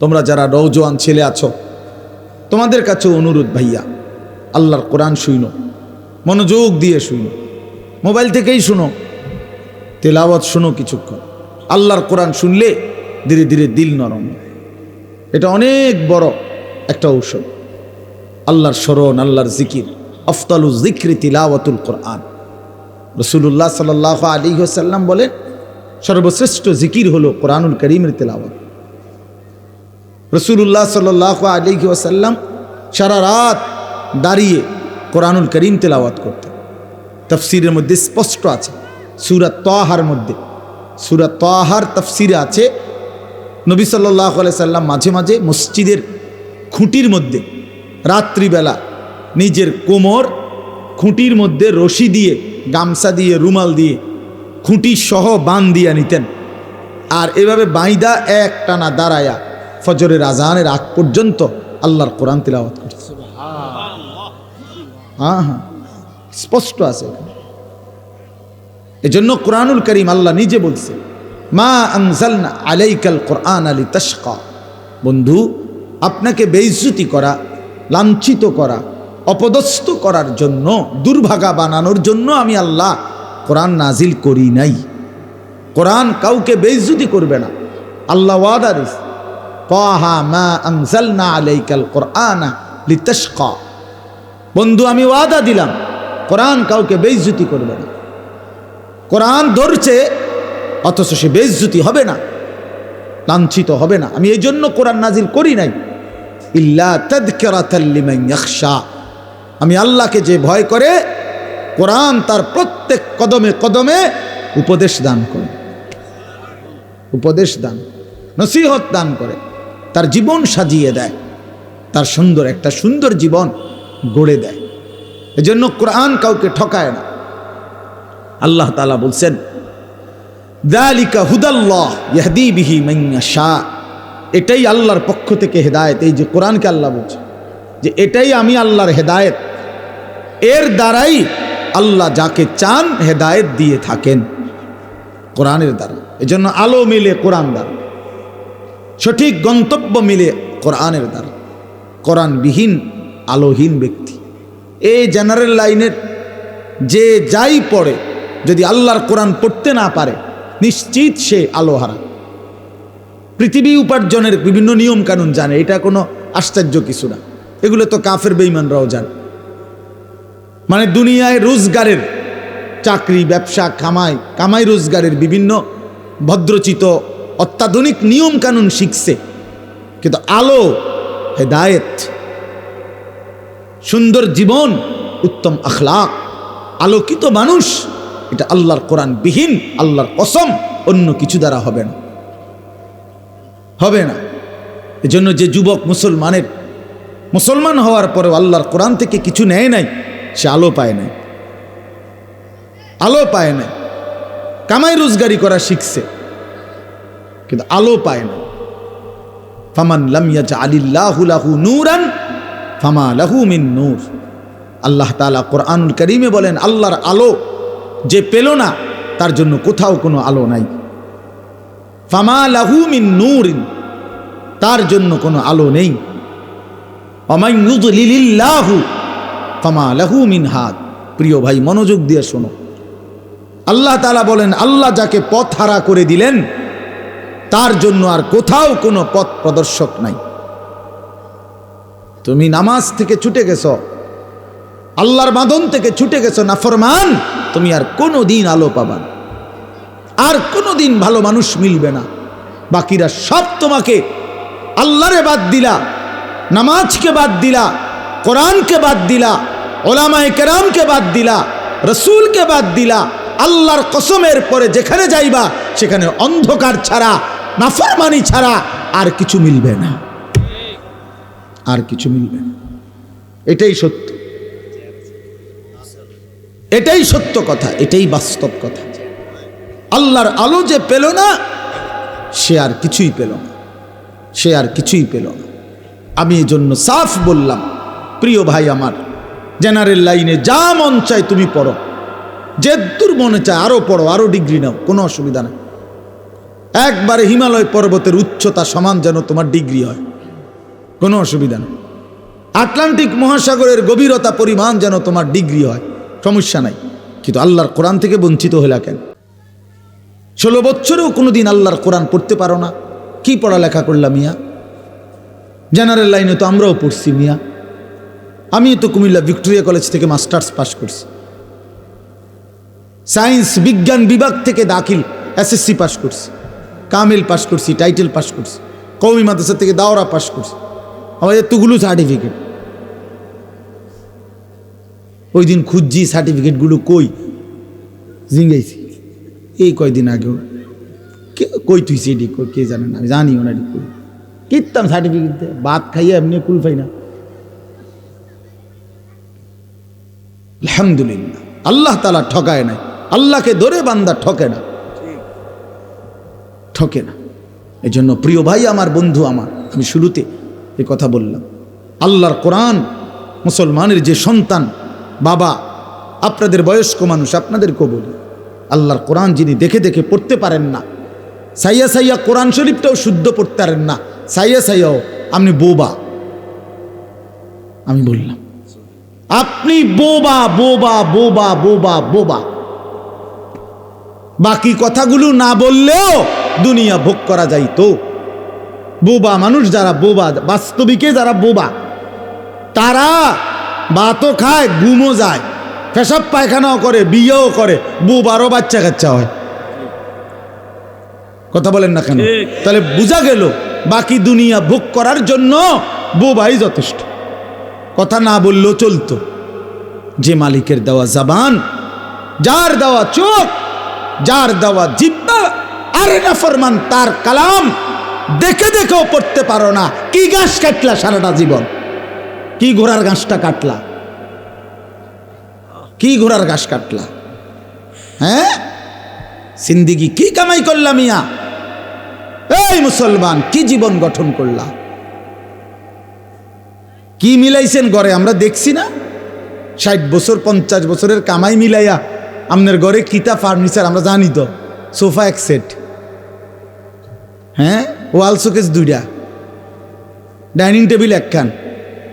তোমরা যারা নৌজওয়ান ছেলে আছো, তোমাদের কাছে অনুরোধ ভাইয়া, আল্লাহর কোরআন শুইনো, মনোযোগ দিয়ে শুইনো, মোবাইল থেকেই শুনো, তেলাওয়াত শুনো কিছুক্ষণ। আল্লাহর কোরআন শুনলে ধীরে ধীরে দিল নরম। এটা অনেক বড় একটা ঔষধ। আল্লাহর স্মরণ, আল্লাহর জিকির, আফতালু জিক্রি তিলাওয়াতুল কোরআন। রসুল্লাহ সাল আলী সাল্লাম বলেন, সর্বশ্রেষ্ঠ জিকির হলো কোরআনুল করিমের তেলাওয়াত। রসুল্লাহ সাল আলী ওসাল্লাম সারা রাত দাঁড়িয়ে কোরআনুল করিম তেলাওয়াত করতেন। তফসিরের মধ্যে স্পষ্ট আছে সুরাত তহার মধ্যে। সুরাত তোহার তফসিরে আছে, নবী সাল্লাহ সাল্লাম মাঝে মাঝে মসজিদের খুঁটির মধ্যে রাত্রিবেলা নিজের কোমর খুঁটির মধ্যে রশি দিয়ে, গামছা দিয়ে, রুমাল দিয়ে খুঁটি সহ বান দিয়ে নিতেন। আর এভাবে বাইদা এক টানা দাঁড়ায়া ফজরের আজানের আগ পর্যন্ত আল্লাহর কোরআন তিলাওয়াত করছে। হ্যাঁ হ্যাঁ। স্পষ্ট আছে। এজন্য কোরআনুল করিম আল্লাহ নিজে বলছে মা আনজালনা আলাইকাল কোরআন আলী তশকা বন্ধু আপনাকে বেইজ্জতি করা লাঞ্ছিত করা অপদস্থ করার জন্য দুর্ভাগা বানানোর জন্য আমি আল্লাহ কোরআন নাজিল করি নাই। কোরআন কাউকে বেইজ্জতি করবে না। আল্লাহ ওয়াদা দিস মা বন্ধু, আমি ওয়াদা দিলাম, কোরআন কাউকে বেইজ্জতি করবে না। কোরআন ধরছে, অথচ সে বেজ্জুতি হবে না, লাঞ্ছিত হবে না। আমি এই জন্য কোরআন নাজিল করি নাই। ইল্লা আমি আল্লাহকে যে ভয় করে, কোরআন তার প্রত্যেক কদমে কদমে উপদেশ দান করে। উপদেশ দান, নসিহত দান করে। তার জীবন সাজিয়ে দেয়। তার সুন্দর একটা সুন্দর জীবন গড়ে দেয়। এজন্য কোরআন কাউকে ঠকায় না। আল্লাহ তালা বলছেন বিহি মাইয়াশা এটাই আল্লাহর পক্ষ থেকে হেদায়েত। এই যে কোরআনকে আল্লাহ বলছে যে এটাই আমি আল্লাহর হেদায়েত। এর দ্বারাই আল্লাহ যাকে চান হেদায়েত দিয়ে থাকেন। কোরআনের দ্বারা। এজন্য আলো মিলে কোরআন দ্বারা। সঠিক গন্তব্য মিলে কোরআনের দ্বারা। কোরআনবিহীন, আলোহীন ব্যক্তি। এই জেনারেল লাইনের যে যাই পড়ে, যদি আল্লাহর কোরআন পড়তে না পারে, নিশ্চিত সে আলোহারা। পৃথিবী উপার্জনের বিভিন্ন নিয়ম কানুন জানে, এটা কোনো আশ্চর্য কিছু না। এগুলো তো কাফের বেইমানরাও জানে। মানে দুনিয়ায় রোজগারের চাকরি, ব্যবসা, কামাই কামাই রোজগারের বিভিন্ন ভদ্রচিত অত্যাধুনিক নিয়ম কানুন শিখছে। কিন্তু আলো, হেদায়েত, সুন্দর জীবন, উত্তম আখলাক, আলোকিত মানুষ, এটা আল্লাহর কোরআন বিহীন আল্লাহর কসম, অন্য কিছু দ্বারা হবে না। হবে না। এজন্য যে যুবক মুসলমানের, মুসলমান হওয়ার পরেও আল্লাহর কোরআন থেকে কিছু নেয় নাই, সে আলো পায় নাই। আলো পায় নাই। কামাই রোজগারি করা শিখছে। কিন্তু আলো পায় না। ফামান লামিয়া আলিল্লাহু লাহু নূরান, ফামা লাহু মিন নূর। আল্লাহ তাআলা কোরআনুল করিমে বলেন, আল্লাহর আলো যে পেল না, তার জন্য কোথাও কোনো আলো নাই। ফামা লাহু মিন নূরিন, তার জন্য কোনো আলো নেই। অমাইনুদলিল্লাহু ফামা লাহু মিন হাত। প্রিয় ভাই, মনোযোগ দিয়ে শোনো। আল্লাহ তাআলা বলেন, আল্লাহ যাকে পথ হারা করে দিলেন তার জন্য আর কোথাও কোনো পথ প্রদর্শক নাই। তুমি নামাজ থেকে ছুটে গেছো, আল্লাহর বাঁধন থেকে ছুটে গেছো না ফরমান তুমি আর কোনো দিন আলো পাবা আর কোনো দিন ভালো মানুষ মিলবে না। বাকিরা সব তোমাকে আল্লাহরে বাদ দিলা, নামাজকে বাদ দিলা, কোরআনকে বাদ দিলা, ওলামায় কেরামকে বাদ দিলা, রসুলকে বাদ দিলা, আল্লাহর কসমের পরে যেখানে যাইবা, সেখানে অন্ধকার ছাড়া নাফরমানি ছাড়া আর কিছু মিলবে না। আর কিছু মিলবে না। এটাই সত্য। এটাই সত্য কথা, এটাই বাস্তব কথা। আল্লাহর আলো যে পেল না, সে আর কিছুই পেল না। সে আর কিছুই পেল না। আমি এই জন্য সাফ বললাম, প্রিয় ভাই আমার, জেনারেল লাইনে যা মন চায় তুমি পড়ো। যে দূর মনে চায় আরও পড়ো আরও ডিগ্রি নাও, কোনো অসুবিধা নেই। একবারে হিমালয় পর্বতের উচ্চতা সমান যেন তোমার ডিগ্রি হয়। কোনো অসুবিধা নেই। আটলান্টিক মহাসাগরের গভীরতা পরিমাণ যেন তোমার ডিগ্রি হয়। সমস্যা নাই। কিন্তু আল্লাহর কোরআন থেকে বঞ্চিত হইলা কেন? ষোলো বছরেও কোনোদিন আল্লাহর কোরআন পড়তে পারো না। কি পড়ালেখা করলাম মিয়া? জেনারেল লাইনে তো আমরাও পড়ছি মিয়া। আমি তো কুমিল্লা ভিক্টোরিয়া কলেজ থেকে মাস্টার্স পাশ করছি। সায়েন্স, বিজ্ঞান বিভাগ থেকে দাখিল, এসএসসি পাশ করছি। কামিল পাশ করছি টাইটেল পাশ করছি কৌমি মাদ্রাসা থেকে দাওরা পাশ করছি। আমার এতগুলো সার্টিফিকেট ওই দিন খুঁজছি সার্টিফিকেটগুলো কই? জিঙ্গাইছি। এই কয়দিন আগেও। কই তুই সেটি কে জানে না, আমি জানি ওনারি কই। কিতাম সার্টিফিকেট ভাত খাইয়ে এমনি কুল পাই না। আলহামদুলিল্লাহ, আল্লাহ তালা ঠকায় নাই, আল্লাহকে ধরে বান্দা ঠকে না। ঠকে না। এই জন্য প্রিয় ভাই, আমার বন্ধু, আমার, আমি শুরুতে এ কথা বললাম। আল্লাহর কোরআন, মুসলমানের যে সন্তান, বাবা, আপনাদের বয়স্ক মানুষ, আপনাদেরকেও বলি, আল্লাহর কোরআন যিনি দেখে দেখে পড়তে পারেন না, সাইয়া সাইয়া কোরআন শরীফটাও শুদ্ধ পড়তে পারেন না, সাইয়া সাইয়াও আপনি বোবা। আমি বললাম, আপনি বোবা বোবা বোবা বোবা বোবা। বাকি কথাগুলো না বললেও দুনিয়া ভোগ করা যাইতো বোবা মানুষ যারা বোবা বাস্তবিকে যারা বোবা তারা ভাতও খায় ঘুমও যায় পেশাব পায়খানাও করে বিয়েও করে বোবারও বাচ্চা কাচ্চা হয়। কথা বলেন না কেন? তাহলে বোঝা গেল বাকি দুনিয়া ভোগ করার জন্য বোবাই যথেষ্ট। কথা না বললেও চলতো। যে মালিকের দেওয়া জাবান যার দেওয়া চোখ যার দেওয়া জিব্বা আর না ফরমান তার কালাম, দেখে দেখেও পড়তে পারো না। কি ঘাস কাটলা সারাটা জীবন? কি ঘোড়ার ঘাসটা কাটলা? কি ঘোড়ার ঘাস কাটলা? হ্যাঁ? সিন্দিগি কি কামাই করলাম ইয়া এই মুসলমান, কি জীবন গঠন করলা? কি মিলাইছেন ঘরে? আমরা দেখছি না। ষাট বছর, পঞ্চাশ বছরের কামাই মিলাইয়া আপনার ঘরে কিতা ফার্নিচার আমরা জানি তো? সোফা এক সেট। হ্যাঁ? ওয়াল শোকেস দুইটা। ডাইনিং টেবিল একখান।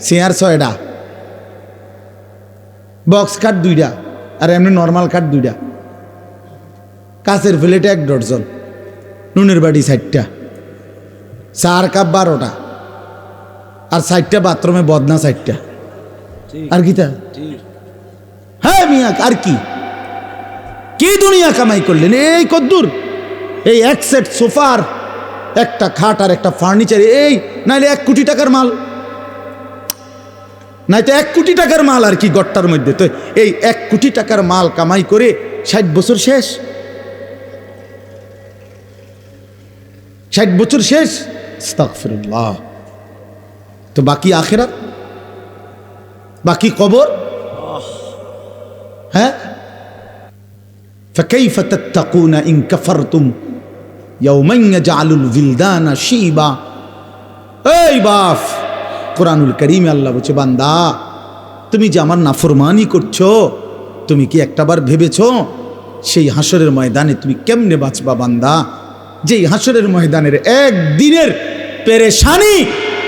চেয়ার ছয়টা। বক্স কাঠ দুইটা। আর এমনি নর্মাল কাঠ দুইটা। কাছের প্লেটে এক ডর্জন নুনের বাড়ি ষাটটা চার কাপ বারোটা। আর ষাটটা বাথরুমে বদনা ষাটটা আর কি তা? হ্যাঁ মিয়া আর কি? কি দুনিয়া কামাই করলেন? এই কদ্দুর এই এক সেট সোফার একটা খাট আর একটা ফার্নিচার এই নাইলে এক কোটি টাকার মাল। নাই তো এক কোটি টাকার মাল আর কি গট্টার মধ্যে? তো এই এক কোটি টাকার মাল কামাই করে ষাট বছর শেষ। ষাট বছর শেষ। তো বাকি আখেরা বাকি কবর? হ্যাঁ? فكيف تتقون إن كفرتم يوما يجعل الولدان شيبا এই বাপ কোরআনুল করিম আল্লাহ বলছে বান্দা তুমি যে আমার নাফরমানি করছো তুমি কি একটাবার ভেবেছো সেই হাসরের ময়দানে তুমি কেমনে বাঁচবা বান্দা যেই হাসরের ময়দানের একদিনের পেরেশানি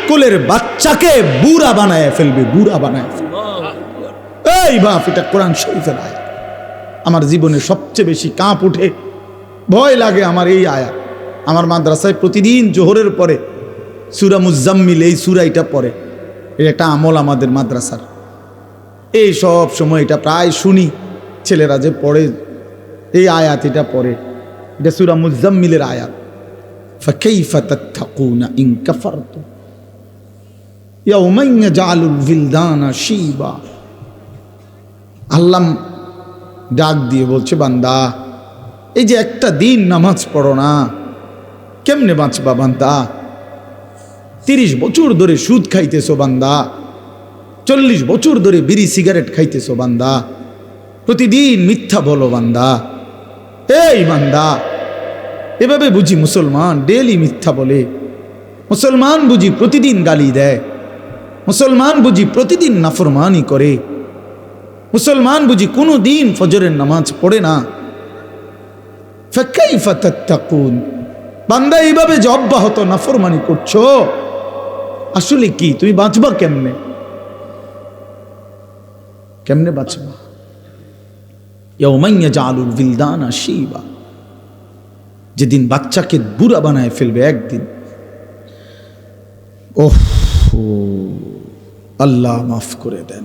কোলের বাচ্চাকে বুড়া বানায় ফেলবে বুড়া বানায় ফেলবে এই বাপ এটা কোরআন শরীফের আয়াত আমার জীবনে সবচেয়ে বেশি কাঁপ উঠে ভয় লাগে আমার এই আয়াত আমার মাদ্রাসায় প্রতিদিন জোহরের পরে সুরা মুজাম্মিল এই সুরাইটা পড়ে এটা একটা আমল আমাদের মাদ্রাসার এই সব সময় এটা প্রায় শুনি ছেলেরা যে পড়ে এই আয়াত এটা পড়ে এটা সুরা মুজাম্মিলের আয়াত فكيف تتقون إن كفرتم يوما يجعل الولدان شيبا আল্লাহ ডাক দিয়ে বলছে, বান্দা, এই যে একটা দিন নামাজ পড়ো না, কেমনে বাঁচবা বান্দা? তিরিশ বছর ধরে সুদ খাইতেছো বান্দা, চল্লিশ বছর ধরে বিড়ি সিগারেট খাইতেছো বান্দা, প্রতিদিন মিথ্যা বলো বান্দা। এই বান্দা, এভাবে বুঝি মুসলমান ডেলি মিথ্যা বলে, মুসলমান বুঝি প্রতিদিন গালি দেয়, মুসলমান বুঝি প্রতিদিন নাফরমানি করে মুসলমান বুঝি কোনো দিন ফজরের নামাজ পড়ে না। বান্দা এইভাবে যে নাফরমানি করছ, আসলে কি? তুমি বাঁচবা কেমনে? কেমনে বাঁচবা? জালুল বিলদান যেদিন বাচ্চাকে বুড়া বানায় ফেলবে একদিন। ওহ, আল্লাহ মাফ করে দেন।